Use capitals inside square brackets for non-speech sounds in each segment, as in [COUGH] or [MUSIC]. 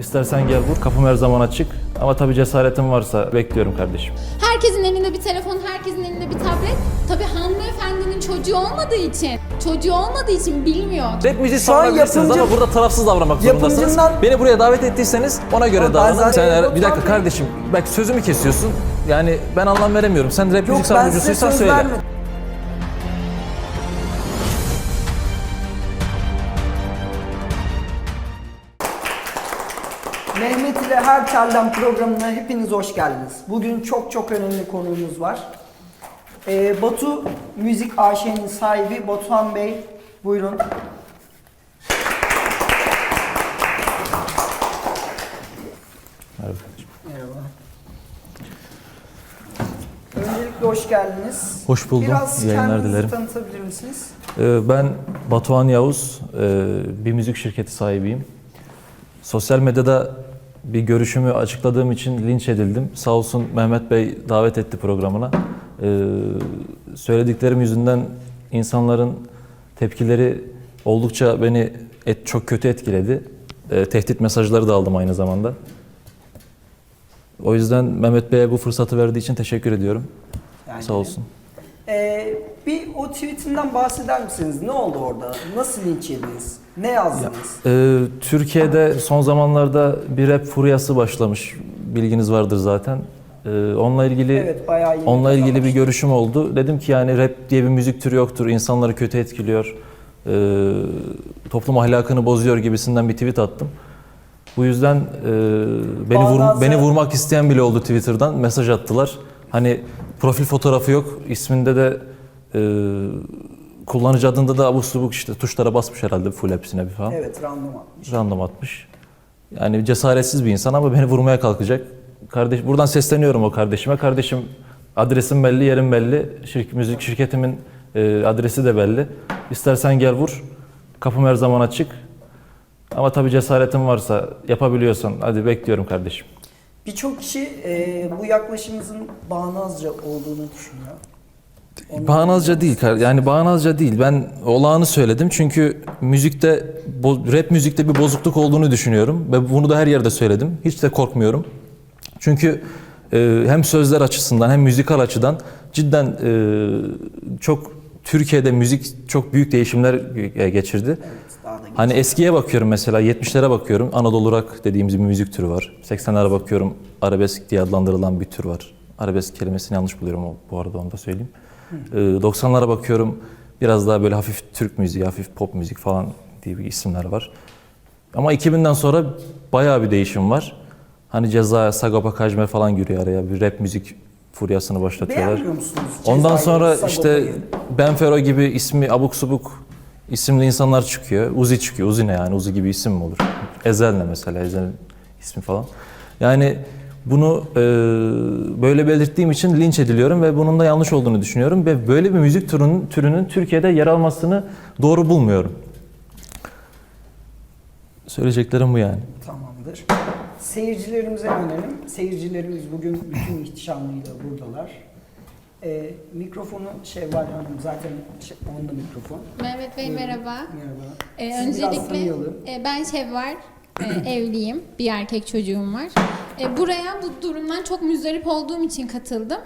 İstersen gel vur. Kapım her zaman açık. Ama tabii cesaretin varsa bekliyorum kardeşim. Herkesin elinde bir telefon, herkesin elinde bir tablet. Tabii hanımefendinin çocuğu olmadığı için, çocuğu olmadığı için bilmiyor. Rap müziği Şu an savunabilirsiniz yapımcı- ama burada tarafsız davranmak zorundasınız. Yapımcından- Beni buraya davet ettiyseniz ona göre davranın. zaten Sen bir dakika kardeşim bak sözümü kesiyorsun. Yani ben anlam veremiyorum. Sen rap müzik savunucusuysan söyle. vermedim. Telden programına hepiniz hoş geldiniz. Bugün çok çok önemli konuğumuz var. Ee, Batu Müzik AŞ'nin sahibi Batuhan Bey. Buyurun. Merhaba. Merhaba. Öncelikle hoş geldiniz. Hoş buldum. Biraz İyi yayınlar kendinizi dilerim. tanıtabilir misiniz? Ee, Ben Batuhan Yavuz, ee, bir müzik şirketi sahibiyim. Sosyal medyada bir görüşümü açıkladığım için linç edildim. Sağ olsun Mehmet Bey davet etti programına. Ee, Söylediklerim yüzünden insanların tepkileri oldukça beni et, çok kötü etkiledi. Ee, Tehdit mesajları da aldım aynı zamanda. O yüzden Mehmet Bey'e bu fırsatı verdiği için teşekkür ediyorum. Yani- Sağ olsun. Ee, bir o tweetinden bahseder misiniz? Ne oldu orada? Nasıl linç yediniz? Ne yazdınız? Ee, Türkiye'de son zamanlarda bir rap furyası başlamış. Bilginiz vardır zaten. Ee, onunla ilgili Evet, bayağı iyi onunla ilgili bir kazanmış. görüşüm oldu. Dedim ki yani rap diye bir müzik türü yoktur. İnsanları kötü etkiliyor. Ee, toplum ahlakını bozuyor gibisinden bir tweet attım. Bu yüzden e, beni vur- beni vurmak isteyen bile oldu Twitter'dan. Mesaj attılar. Hani profil fotoğrafı yok. İsminde de e, kullanıcı adında da abuk subuk işte tuşlara basmış herhalde full hepsine bir falan. Evet, random atmış. Random atmış. Yani cesaretsiz bir insan ama beni vurmaya kalkacak. Kardeş buradan sesleniyorum o kardeşime. Kardeşim adresim belli, yerim belli. Şirk, müzik şirketimin e, adresi de belli. İstersen gel vur. Kapım her zaman açık. Ama tabii cesaretin varsa, yapabiliyorsan hadi bekliyorum kardeşim. Birçok kişi e, bu yaklaşımınızın bağnazca olduğunu düşünüyor. Bağnazca değil, yani bağnazca değil. Ben olağanı söyledim çünkü müzikte, rap müzikte bir bozukluk olduğunu düşünüyorum ve bunu da her yerde söyledim. Hiç de korkmuyorum. Çünkü e, hem sözler açısından hem müzikal açıdan cidden e, çok Türkiye'de müzik çok büyük değişimler e, geçirdi. Hani eskiye bakıyorum mesela 70'lere bakıyorum Anadolu rock dediğimiz bir müzik türü var. 80'lere bakıyorum arabesk diye adlandırılan bir tür var. Arabesk kelimesini yanlış buluyorum bu arada onu da söyleyeyim. Ee, 90'lara bakıyorum biraz daha böyle hafif Türk müziği, hafif pop müzik falan diye bir isimler var. Ama 2000'den sonra bayağı bir değişim var. Hani Ceza, Sagopa Kajmer falan giriyor araya. Bir rap müzik furyasını başlatıyorlar. Beğenmiyor musunuz? Ondan sonra Sagopa'yı? işte Benfero gibi ismi abuk subuk isimli insanlar çıkıyor. Uzi çıkıyor. Uzi ne yani? Uzi gibi isim mi olur? Ezel ne mesela? Ezel ismi falan. Yani bunu e, böyle belirttiğim için linç ediliyorum ve bunun da yanlış olduğunu düşünüyorum ve böyle bir müzik türünün, türünün Türkiye'de yer almasını doğru bulmuyorum. Söyleyeceklerim bu yani. Tamamdır. Seyircilerimize dönelim. Seyircilerimiz bugün bütün ihtişamıyla buradalar. Ee, mikrofonu Şevval Hanım zaten şey, onda mikrofon. Mehmet Bey Buyurun. merhaba. Merhaba. Ee, Sizi biraz öncelikle tanıyalım. e, ben Şevval, e, evliyim, bir erkek çocuğum var. E, buraya bu durumdan çok müzdarip olduğum için katıldım.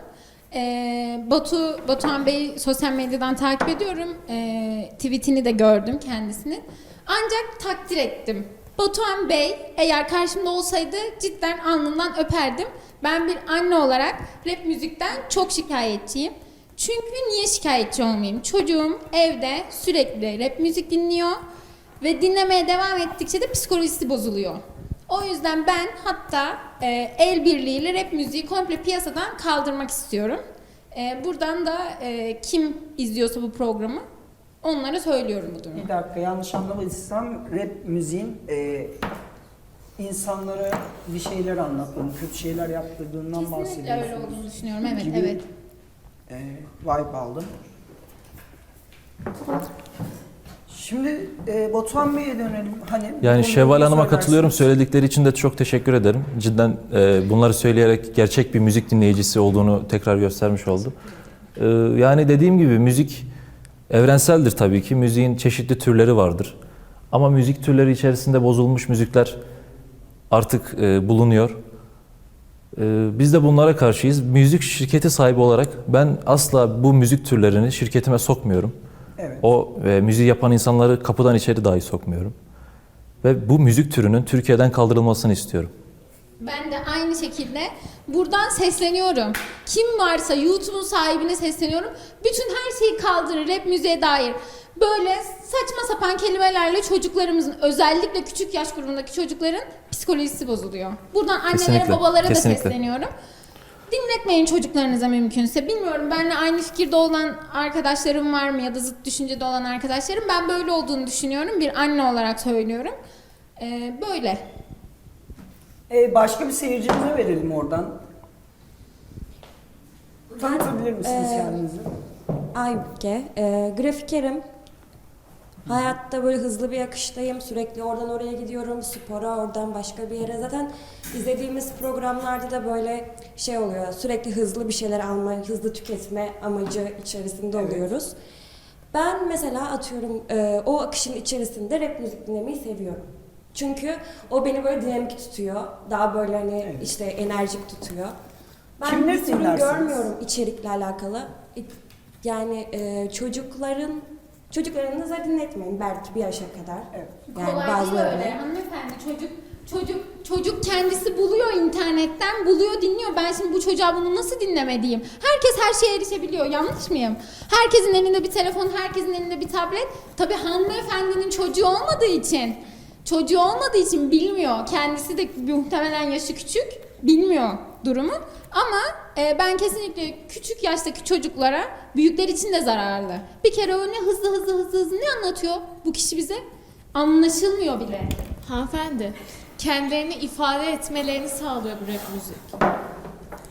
E, Batu, Batuhan Bey sosyal medyadan takip ediyorum. E, tweetini de gördüm kendisinin. Ancak takdir ettim. Batuhan Bey eğer karşımda olsaydı cidden alnından öperdim. Ben bir anne olarak rap müzikten çok şikayetçiyim. Çünkü niye şikayetçi olmayayım? Çocuğum evde sürekli rap müzik dinliyor ve dinlemeye devam ettikçe de psikolojisi bozuluyor. O yüzden ben hatta e, el birliğiyle rap müziği komple piyasadan kaldırmak istiyorum. E, buradan da e, kim izliyorsa bu programı onlara söylüyorum bu durumu. Bir dakika yanlış anlamadıysam rap müziğin e, insanlara bir şeyler anlattığını, kötü şeyler yaptırdığından Kesinlikle bahsediyorsunuz. öyle olduğunu düşünüyorum. Evet, Gibi, evet. E, vibe aldım. Şimdi e, Batuhan Bey'e dönelim. Hani Yani Şevval Hanım'a katılıyorum. Söyledikleri için de çok teşekkür ederim. Cidden e, bunları söyleyerek gerçek bir müzik dinleyicisi olduğunu tekrar göstermiş oldu. E, yani dediğim gibi müzik evrenseldir tabii ki. Müziğin çeşitli türleri vardır. Ama müzik türleri içerisinde bozulmuş müzikler artık e, bulunuyor. E, biz de bunlara karşıyız. Müzik şirketi sahibi olarak ben asla bu müzik türlerini şirketime sokmuyorum. Evet. O e, müziği yapan insanları kapıdan içeri dahi sokmuyorum. Ve bu müzik türünün Türkiye'den kaldırılmasını istiyorum. Ben de aynı şekilde buradan sesleniyorum. Kim varsa YouTube'un sahibine sesleniyorum. Bütün her şeyi kaldırın rap müziğe dair. Böyle saçma sapan kelimelerle çocuklarımızın özellikle küçük yaş grubundaki çocukların psikolojisi bozuluyor. Buradan annelere Kesinlikle, babalara kesinlikle. da sesleniyorum. Dinletmeyin çocuklarınıza mümkünse. Bilmiyorum benimle aynı fikirde olan arkadaşlarım var mı ya da zıt düşüncede olan arkadaşlarım. Ben böyle olduğunu düşünüyorum. Bir anne olarak söylüyorum. Ee, böyle. Ee, başka bir seyircimize verelim oradan. Tanıtabilir misiniz Ee, kendinizi? Aybüke, e, grafikerim. Hayatta böyle hızlı bir akıştayım. Sürekli oradan oraya gidiyorum. Spora, oradan başka bir yere. Zaten izlediğimiz programlarda da böyle şey oluyor. Sürekli hızlı bir şeyler alma, hızlı tüketme amacı içerisinde Evet. oluyoruz. Ben mesela atıyorum e, o akışın içerisinde rap müzik dinlemeyi seviyorum. Çünkü o beni böyle dinamik tutuyor. Daha böyle hani Evet. işte enerjik tutuyor. Ben Kimleri bir sorun görmüyorum içerikle alakalı. Yani e, çocukların çocuklarınıza dinletmeyin belki bir yaşa kadar. Evet. Yani Kolay değil bazıları öyle da. hanımefendi. Çocuk çocuk çocuk kendisi buluyor internetten buluyor dinliyor. Ben şimdi bu çocuğa bunu nasıl dinleme diyeyim herkes her şeye erişebiliyor. Yanlış mıyım? Herkesin elinde bir telefon herkesin elinde bir tablet. Tabi hanımefendinin çocuğu olmadığı için çocuğu olmadığı için bilmiyor. Kendisi de muhtemelen yaşı küçük bilmiyor durumu ama e, ben kesinlikle küçük yaştaki çocuklara büyükler için de zararlı bir kere o ne hızlı hızlı hızlı hızlı ne anlatıyor bu kişi bize anlaşılmıyor bile. Hanımefendi, kendilerini ifade etmelerini sağlıyor bu rap müzik.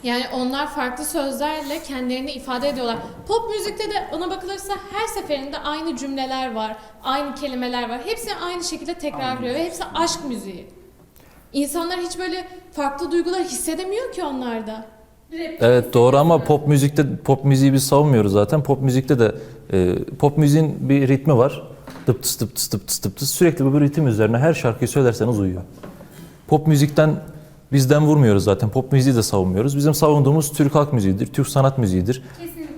Yani onlar farklı sözlerle kendilerini ifade ediyorlar. Pop müzikte de ona bakılırsa her seferinde aynı cümleler var, aynı kelimeler var. Hepsi aynı şekilde tekrarlıyor ve hepsi aşk müziği. İnsanlar hiç böyle farklı duygular hissedemiyor ki onlarda. Evet doğru ama pop müzikte pop müziği biz savunmuyoruz zaten. Pop müzikte de e, pop müziğin bir ritmi var. Dıp tıs dıp tıs dıp tıs dıp tıs. Sürekli bu bir ritim üzerine her şarkıyı söylerseniz uyuyor. Pop müzikten bizden vurmuyoruz zaten. Pop müziği de savunmuyoruz. Bizim savunduğumuz Türk halk müziğidir, Türk sanat müziğidir.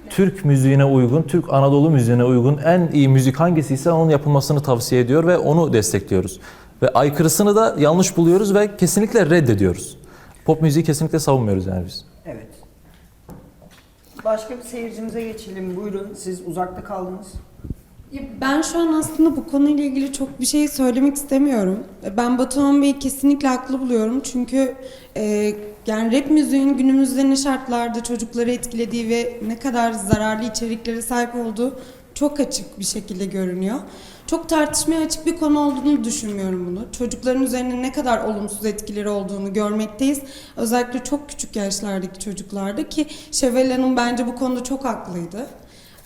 Türk müziğine uygun, Türk Anadolu müziğine uygun en iyi müzik hangisiyse onun yapılmasını tavsiye ediyor ve onu destekliyoruz. Ve aykırısını da yanlış buluyoruz ve kesinlikle reddediyoruz. Pop müziği kesinlikle savunmuyoruz yani biz. Evet. Başka bir seyircimize geçelim. Buyurun. Siz uzakta kaldınız. Ben şu an aslında bu konuyla ilgili çok bir şey söylemek istemiyorum. Ben Batuhan Bey'i kesinlikle haklı buluyorum. Çünkü e, yani rap müziğin günümüzde ne şartlarda çocukları etkilediği ve ne kadar zararlı içeriklere sahip olduğu çok açık bir şekilde görünüyor. Çok tartışmaya açık bir konu olduğunu düşünmüyorum bunu. Çocukların üzerine ne kadar olumsuz etkileri olduğunu görmekteyiz. Özellikle çok küçük yaşlardaki çocuklarda ki Şevval Hanım bence bu konuda çok haklıydı.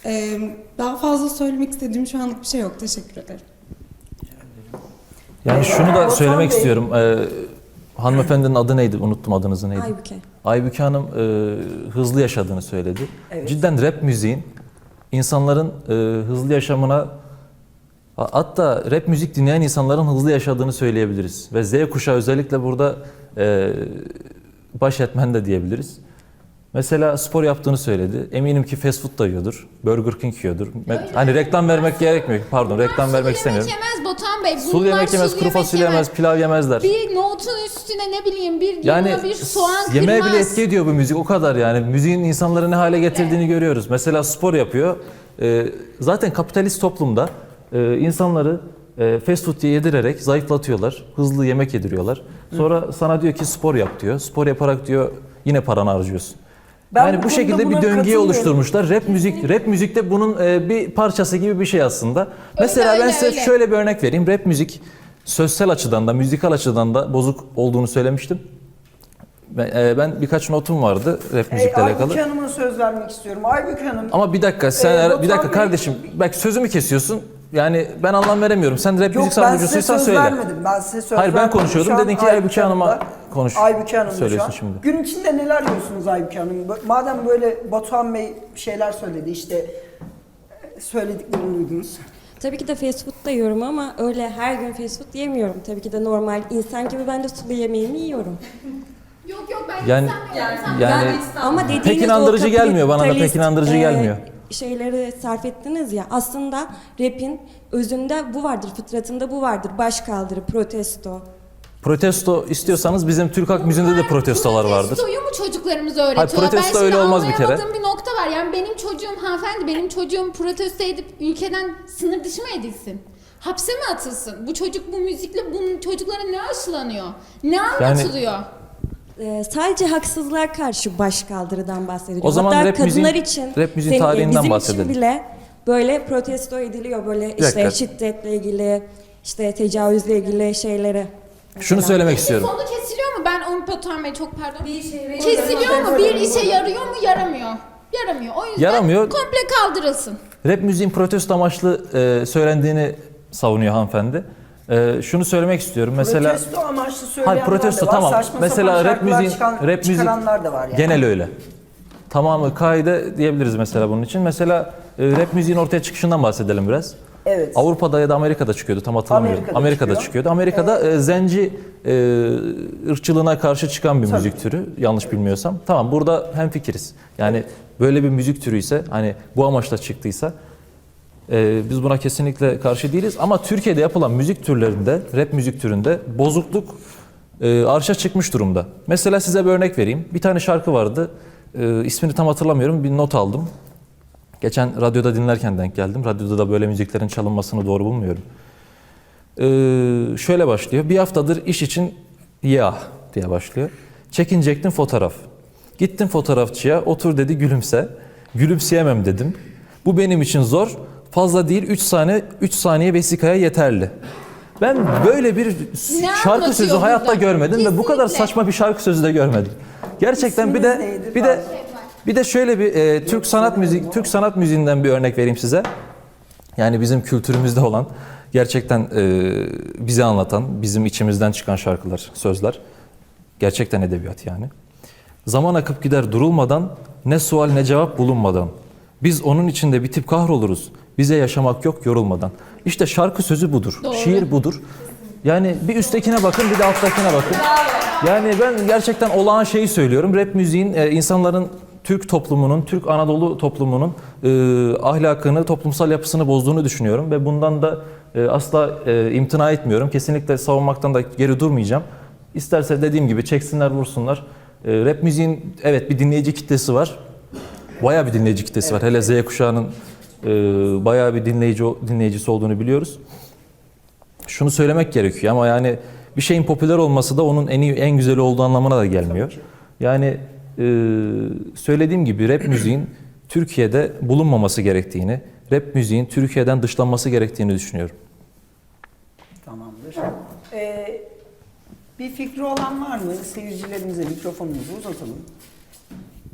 Ee, daha fazla söylemek istediğim şu anlık bir şey yok. Teşekkür ederim. Yani şunu da söylemek istiyorum. Ee, hanımefendinin adı neydi? Unuttum adınızı neydi? Aybüke. Aybüke Hanım e, hızlı yaşadığını söyledi. Evet. Cidden rap müziğin insanların e, hızlı yaşamına ha- hatta rap müzik dinleyen insanların hızlı yaşadığını söyleyebiliriz. Ve Z kuşağı özellikle burada e, baş etmen de diyebiliriz. Mesela spor yaptığını söyledi. Eminim ki fast food da yiyordur. Burger King yiyordur. Hani reklam vermek gerekmiyor. Pardon reklam vermek istemiyorum. yemez Batuhan Bey. Sulu Bunlar yemek yemez, sulu kuru fasulye yemez, pilav yemezler. Bir nohutun üstüne ne bileyim bir Yani yanına bir soğan yemeğe kırmaz. bile etki ediyor bu müzik o kadar yani. Müziğin insanları ne hale getirdiğini görüyoruz. Mesela spor yapıyor. Ee, zaten kapitalist toplumda e, insanları e, fast food diye yedirerek zayıflatıyorlar. Hızlı yemek yediriyorlar. Sonra sana diyor ki spor yap diyor. Spor yaparak diyor yine paranı harcıyorsun. Ben yani bu şekilde bir katılıyorum. oluşturmuşlar. Rap müzik, rap müzik de bunun e, bir parçası gibi bir şey aslında. Mesela ben öyle, size öyle. şöyle bir örnek vereyim. Rap müzik sözsel açıdan da, müzikal açıdan da bozuk olduğunu söylemiştim. Ben, e, ben birkaç notum vardı rap müzikle alakalı. Aybüke Hanım'a söz vermek istiyorum. Aybüke Hanım, Ama bir dakika sen eğer- bir dakika kardeşim bak sözümü kesiyorsun. Yani ben anlam veremiyorum. Sen rap yok müzik ben size savunucusuysan söz söyle. vermedim. Ben size söz Hayır, ben konuşuyordum. Dedin ki Aybüke Hanım'a konuş. Aybüke Hanım şu an. şimdi. Gün içinde neler yiyorsunuz Aybüke Hanım? Madem böyle Batuhan Bey şeyler söyledi işte söylediklerini duydunuz. Tabii ki de fast food da yiyorum ama öyle her gün fast food yemiyorum. Tabii ki de normal insan gibi ben de sulu yemeğimi yiyorum. Yok yok ben Yani- istemiyorum. Sen Yani Ama dediğiniz Pek inandırıcı gelmiyor bana da, pek inandırıcı e, gelmiyor. Şeyleri sarf ettiniz ya aslında rap'in özünde bu vardır, fıtratında bu vardır. Baş kaldırı, protesto. Protesto istiyorsanız bizim Türk halk müziğinde de protestolar vardır. Protestoyu mu çocuklarımıza öğretiyorlar? Hayır, protesto ben öyle olmaz bir kere. anlayamadığım bir nokta var. Yani benim çocuğum hanımefendi, benim çocuğum protesto edip ülkeden sınır dışı mı edilsin? Hapse mi atılsın? Bu çocuk bu müzikle bunun çocuklara ne aşılanıyor? Ne anlatılıyor? Ee, sadece haksızlığa karşı baş kaldırıdan bahsediyorum. O zaman Hatta rap kadınlar müziğin- için, rap müziğin senin- tarihinden bizim bahsedelim. için bile böyle protesto ediliyor. Böyle işte dakika. şiddetle ilgili, işte tecavüzle ilgili şeyleri. Şunu söylemek istiyorum. Sonu kesiliyor mu? Ben onu Bey çok pardon. Kesiliyor mu? Bir işe yarıyor mu? Yaramıyor. Yaramıyor. O yüzden Yaramıyor. komple kaldırılsın. Rap müziğin protesto amaçlı e, söylendiğini savunuyor hanımefendi. E, şunu söylemek istiyorum. Mesela protesto amaçlı söyleyenler Hayır protesto de var. tamam. Saçma Mesela sapan rap şarkılar müziğin çıkan, rap müzik çıkaranlar da var yani. genel öyle. Tamamı kaide diyebiliriz mesela bunun için. Mesela e, rap müziğin ortaya çıkışından bahsedelim biraz. Evet. Avrupa'da ya da Amerika'da çıkıyordu tam hatırlamıyorum. Amerika'da Amerika'da, çıkıyor. çıkıyordu. Amerika'da e, zenci e, ırkçılığına karşı çıkan bir Tabii. müzik türü yanlış bilmiyorsam. Tamam burada hemfikiriz. Yani böyle bir müzik türü ise hani bu amaçla çıktıysa e, biz buna kesinlikle karşı değiliz. Ama Türkiye'de yapılan müzik türlerinde, rap müzik türünde bozukluk e, arşa çıkmış durumda. Mesela size bir örnek vereyim. Bir tane şarkı vardı. E, ismini tam hatırlamıyorum. Bir not aldım. Geçen radyoda dinlerken denk geldim. Radyoda da böyle müziklerin çalınmasını doğru bulmuyorum. Ee, şöyle başlıyor. Bir haftadır iş için ya diye başlıyor. Çekinecektin fotoğraf. Gittim fotoğrafçıya. Otur dedi gülümse. Gülümseyemem dedim. Bu benim için zor. Fazla değil 3 saniye 3 saniye vesikaya yeterli. Ben böyle bir şarkı anlatıyor sözü hayatta görmedim ve bu kadar Kesinlikle. saçma bir şarkı sözü de görmedim. Gerçekten bir de bir de bir de şöyle bir e, Türk sanat müzik Türk sanat müziğinden bir örnek vereyim size. Yani bizim kültürümüzde olan gerçekten e, bizi anlatan, bizim içimizden çıkan şarkılar, sözler. Gerçekten edebiyat yani. Zaman akıp gider durulmadan, ne sual ne cevap bulunmadan. Biz onun içinde bitip kahroluruz. Bize yaşamak yok yorulmadan. İşte şarkı sözü budur. Doğru. Şiir budur. Yani bir üsttekine bakın bir de alttakine bakın. Yani ben gerçekten olağan şeyi söylüyorum. Rap müziğin e, insanların Türk toplumunun, Türk Anadolu toplumunun e, ahlakını, toplumsal yapısını bozduğunu düşünüyorum ve bundan da e, asla e, imtina etmiyorum. Kesinlikle savunmaktan da geri durmayacağım. İsterse dediğim gibi çeksinler, vursunlar. E, rap müziğin evet bir dinleyici kitlesi var. Bayağı bir dinleyici kitlesi var. Hele Z kuşağının e, bayağı bir dinleyici dinleyicisi olduğunu biliyoruz. Şunu söylemek gerekiyor ama yani bir şeyin popüler olması da onun en iyi, en güzeli olduğu anlamına da gelmiyor. Yani söylediğim gibi rap [CLEARS THROAT] müziğin Türkiye'de bulunmaması gerektiğini, rap müziğin Türkiye'den dışlanması gerektiğini düşünüyorum. Tamamdır. Ee, bir fikri olan var mı? Seyircilerimize mikrofonumuzu uzatalım.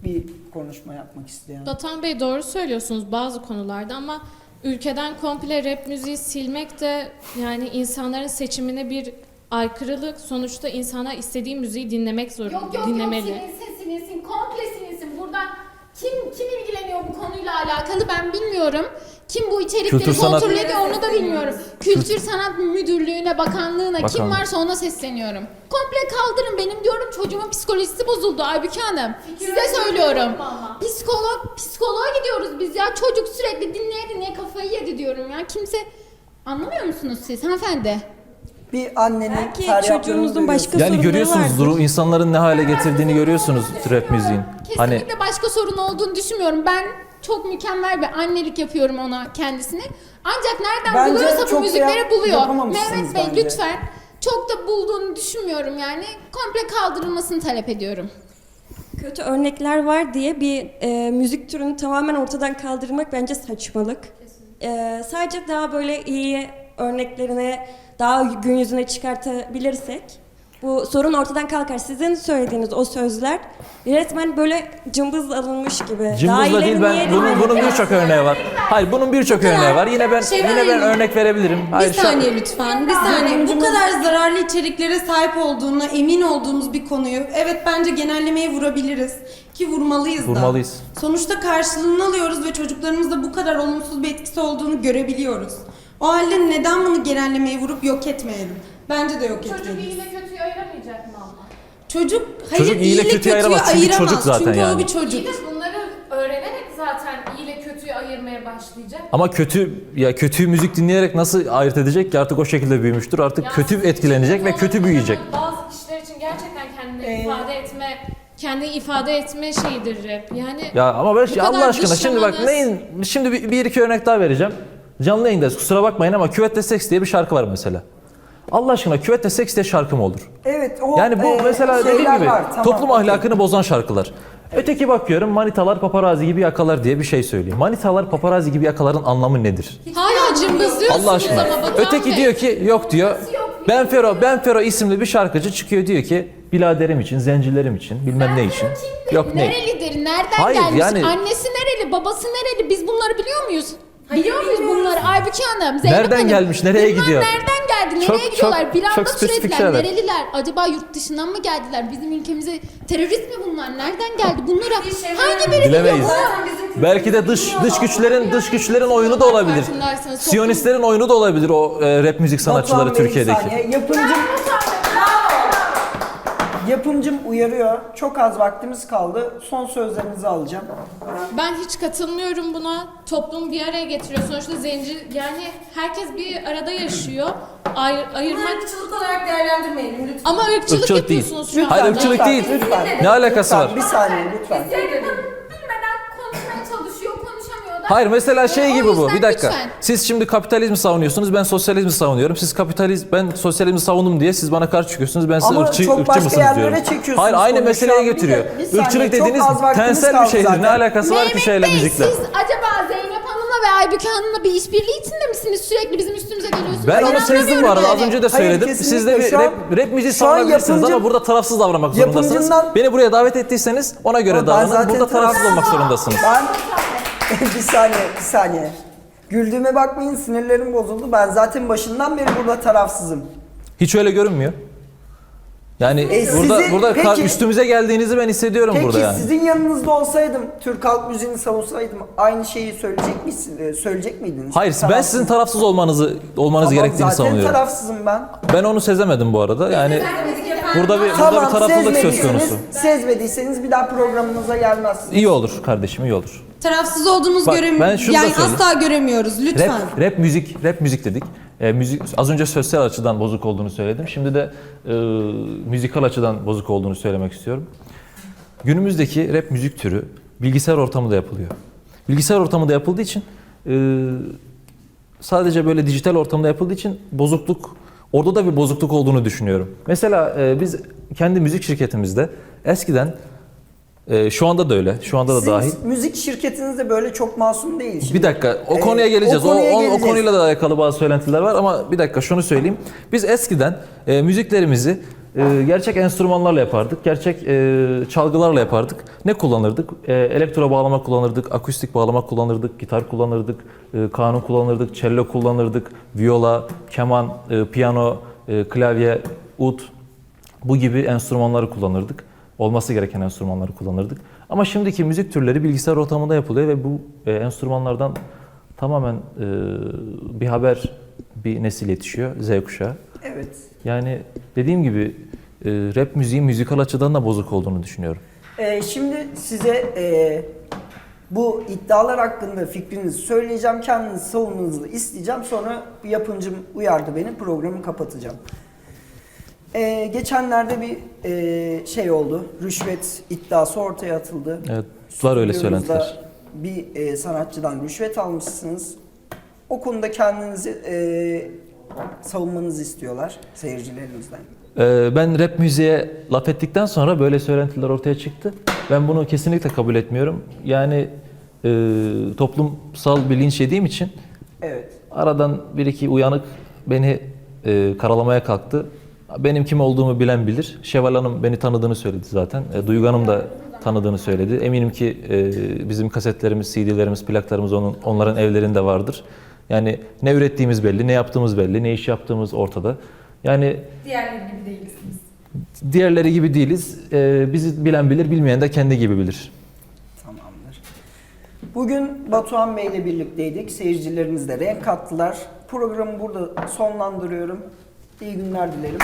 Bir konuşma yapmak isteyen. Batuhan Bey doğru söylüyorsunuz bazı konularda ama ülkeden komple rap müziği silmek de yani insanların seçimine bir aykırılık. Sonuçta insanlar istediği müziği dinlemek zorunda, Yok yok dinlemeli. yok silinsin silinsin komple silinsin. Burada kim kim ilgileniyor bu konuyla alakalı ben bilmiyorum. Kim bu içerikleri Kültür sanat- kontrol ediyor onu da bilmiyorum. Kültür Sanat Müdürlüğü'ne, bakanlığına kim Bakanlık. varsa ona sesleniyorum. Komple kaldırın benim diyorum çocuğumun psikolojisi bozuldu Aybüke Hanım. Size söylüyorum. Psikolog, psikoloğa gidiyoruz biz ya. Çocuk sürekli dinleye dinleye kafayı yedi diyorum ya. Kimse anlamıyor musunuz siz hanımefendi? Bir annenin Belki feryatlarını çocuğunuzun başka Yani sorunları görüyorsunuz vardır. duru insanların ne hale getirdiğini görüyorsunuz rap müziğin. Hani Kesinlikle başka sorun olduğunu düşünmüyorum. Ben çok mükemmel bir annelik yapıyorum ona kendisine. Ancak nereden Bence buluyorsa çok bu da müzikleri yap- buluyor. yapamamışsınız Mehmet Bey bence. lütfen. Çok da bulduğunu düşünmüyorum yani. Komple kaldırılmasını talep ediyorum. Kötü örnekler var diye bir e, müzik türünü tamamen ortadan kaldırmak bence saçmalık. E, sadece daha böyle iyi örneklerini daha gün yüzüne çıkartabilirsek bu sorun ortadan kalkar. Sizin söylediğiniz o sözler resmen böyle cımbız alınmış gibi. Daha Cımbızla ileri değil ben bunun, bunun birçok örneği var. Hayır bunun birçok örneği var. Yine ben Şevval yine ben Hanım. örnek verebilirim. Hayır, bir şu- saniye lütfen. Bir saniye. Bu kadar zararlı içeriklere sahip olduğuna emin olduğumuz bir konuyu evet bence genellemeye vurabiliriz ki vurmalıyız da. Vurmalıyız. Sonuçta karşılığını alıyoruz ve çocuklarımızda bu kadar olumsuz bir etkisi olduğunu görebiliyoruz. O halde neden bunu genellemeyi vurup yok etmeyelim? Bence de yok Çocuk iyi etmeliyiz. ile kötüyü ayıramayacak mı ama? Çocuk, hayır Çocuk iyi ile kötüyü kötüyü ayıramaz çünkü ayıramaz. çocuk zaten çünkü yani. o bir çocuk. İyi de bunları öğrenerek zaten iyi ile kötüyü ayırmaya başlayacak. Ama kötü ya kötü müzik dinleyerek nasıl ayırt edecek ki artık o şekilde büyümüştür. Artık Ya kötü etkilenecek ve kötü büyüyecek. Bazı kişiler için gerçekten kendini Ee, ifade etme, kendini ifade etme şeyidir rap. Yani Ya ama ben Bu kadar Allah aşkına şimdi bak dışlamanız- neyin şimdi bir, bir iki örnek daha vereceğim. Canlı yayındayız kusura bakmayın ama Küvette Seks diye bir şarkı var mesela. Allah aşkına Küvette Seks diye şarkı mı olur? Evet o Yani bu e, mesela dediğim şeyler gibi var, tamam, toplum okey. ahlakını bozan şarkılar. Öteki bakıyorum manitalar paparazzi gibi yakalar diye bir şey söylüyor. Manitalar paparazzi gibi yakaların anlamı nedir? hala cımbızlıyorsunuz Allah aşkına. ama Batuhan Öteki Bey. diyor ki yok diyor. Ben Fero, Ben Fero isimli bir şarkıcı çıkıyor diyor ki biladerim için, zencilerim için, bilmem ne için. Yok ne? Nerelidir? Nereden Hayır, gelmiş? yani- Annesi nereli? Babası nereli? Biz bunları biliyor muyuz? Biliyor muyuz bunları? Aybüke Hanım, Zeynep Nereden Hanım. gelmiş, nereye gidiyor? nereden geldi? Nereye Çok- gidiyorlar? çok- bir anda çok spesifik türediler. şeyler. Nereliler? Acaba yurt dışından mı geldiler? Bizim ülkemize terörist mi bunlar? Nereden geldi? Bunları hangi biri? Bilemeyiz. Belki de dış dış güçlerin dış güçlerin oyunu da olabilir. Farkındaysanız toplum- Siyonistlerin oyunu da olabilir o e, rap müzik sanatçıları Batuhan Bey, bir Türkiye'deki. saniye. Yapımcım uyarıyor. Çok az vaktimiz kaldı. Son sözlerinizi alacağım. Ben hiç katılmıyorum buna. Toplum bir araya getiriyor. Sonuçta zenci yani herkes bir arada yaşıyor. Ayır, ayırmak Irkçılık olarak değerlendirmeyelim lütfen. ama ırkçılık, Irkçılık değil. yapıyorsunuz şu Hayır anda. ırkçılık Lütfen, değil. lütfen. Ne alakası Lütfen, var? Bir saniye lütfen. Çalışıyor, Hayır mesela şey O gibi bu. Bir dakika. lütfen. Siz şimdi kapitalizmi savunuyorsunuz. Ben sosyalizmi savunuyorum. Siz kapitalizm ben sosyalizmi savundum diye siz bana karşı çıkıyorsunuz. Ben size Ama ırkçı, çok ırkçı başka mısınız diyorum. çekiyorsunuz Hayır aynı meseleye an bir de- getiriyor. bir saniye, Irkçılık dediğiniz tensel bir şeydir. Ne zaten. alakası var ki Mehmet şeyle Bey, müzikle? siz acaba Zeynep Hanım'la ve Aybüke Hanım'la bir işbirliği içinde misiniz? Sürekli bizim üstümüze geliyorsunuz. Ben onu sezdim bu arada. Az yani. önce de Hayır, söyledim. kesinlikle. Siz de bir rap, rap müziği savunabilirsiniz ama burada tarafsız davranmak zorundasınız. Beni buraya davet ettiyseniz ona göre ben davranın. Burada tarafsız- olmak zorundasınız. Ben bir saniye, bir saniye. Güldüğüme bakmayın sinirlerim bozuldu. Ben zaten başından beri burada tarafsızım. Hiç öyle görünmüyor. Yani E, burada sizi- burada kar- peki- üstümüze geldiğinizi ben hissediyorum Peki burada yani. sizin yanınızda olsaydım, Türk halk müziğini savunsaydım aynı şeyi söyleyecek misiniz? Söyleyecek miydiniz? Hayır ben Tarafsız. sizin tarafsız olmanızı olmanız Tamam, gerektiğini zaten savunuyorum. tarafsızım ben. Ben onu sezemedim bu arada. Yani burada bir burada Tamam bir tarafsızlık söz sezmediyseniz, konusu. sezmediyseniz bir daha programınıza gelmezsiniz. İyi olur kardeşim iyi olur. Tarafsız olduğumuz Bak, görem ben şunu da yani söyleyeyim. asla göremiyoruz lütfen. Rap, rap müzik, rap müzik dedik. E, müzik az önce sosyal açıdan bozuk olduğunu söyledim. Şimdi de e, müzikal açıdan bozuk olduğunu söylemek istiyorum. Günümüzdeki rap müzik türü bilgisayar ortamında yapılıyor. Bilgisayar ortamında yapıldığı için e, sadece böyle dijital ortamda yapıldığı için bozukluk orada da bir bozukluk olduğunu düşünüyorum. Mesela e, biz kendi müzik şirketimizde eskiden e, şu anda da öyle. Şu anda da Sizin dahil. müzik şirketiniz de böyle çok masum değil. Şimdi. Bir dakika o Ee, konuya geleceğiz. O, konuya o- o geleceğiz. konuyla da alakalı bazı söylentiler var ama bir dakika şunu söyleyeyim. Biz eskiden e, müziklerimizi e, gerçek enstrümanlarla yapardık. Gerçek e, çalgılarla yapardık. Ne kullanırdık? E, elektro bağlama kullanırdık, akustik bağlama kullanırdık, gitar kullanırdık, e, kanun kullanırdık, cello kullanırdık, viola, keman, e, piyano, e, klavye, ut bu gibi enstrümanları kullanırdık. Olması gereken enstrümanları kullanırdık. Ama şimdiki müzik türleri bilgisayar ortamında yapılıyor ve bu e, enstrümanlardan tamamen e, bir haber, bir nesil yetişiyor, Z kuşağı. Evet. Yani dediğim gibi e, rap müziğin müzikal açıdan da bozuk olduğunu düşünüyorum. Ee, şimdi size e, bu iddialar hakkında fikrinizi söyleyeceğim. Kendinizi savunmanızı isteyeceğim. Sonra yapımcım uyardı beni. Programı kapatacağım. Ee, geçenlerde bir e, şey oldu. Rüşvet iddiası ortaya atıldı. Evet, var öyle söylentiler. Bir e, sanatçıdan rüşvet almışsınız. O konuda kendinizi e, savunmanızı istiyorlar seyircilerimizden. Ee, ben rap müziğe laf ettikten sonra böyle söylentiler ortaya çıktı. Ben bunu kesinlikle kabul etmiyorum. Yani e, toplumsal bir linç yediğim için Evet. Aradan bir iki uyanık beni e, karalamaya kalktı. Benim kim olduğumu bilen bilir. Şevval Hanım beni tanıdığını söyledi zaten. E, Duygu Hanım da tanıdığını söyledi. Eminim ki e, bizim kasetlerimiz, CD'lerimiz, plaklarımız onun, onların evlerinde vardır. Yani ne ürettiğimiz belli, ne yaptığımız belli, ne iş yaptığımız ortada. Yani Diğerleri gibi değilsiniz. diğerleri gibi değiliz. E, bizi bilen bilir, bilmeyen de kendi gibi bilir. Tamamdır. Bugün Batuhan Bey ile birlikteydik. Seyircilerimiz de renk kattılar. programı burada sonlandırıyorum. İyi günler dilerim.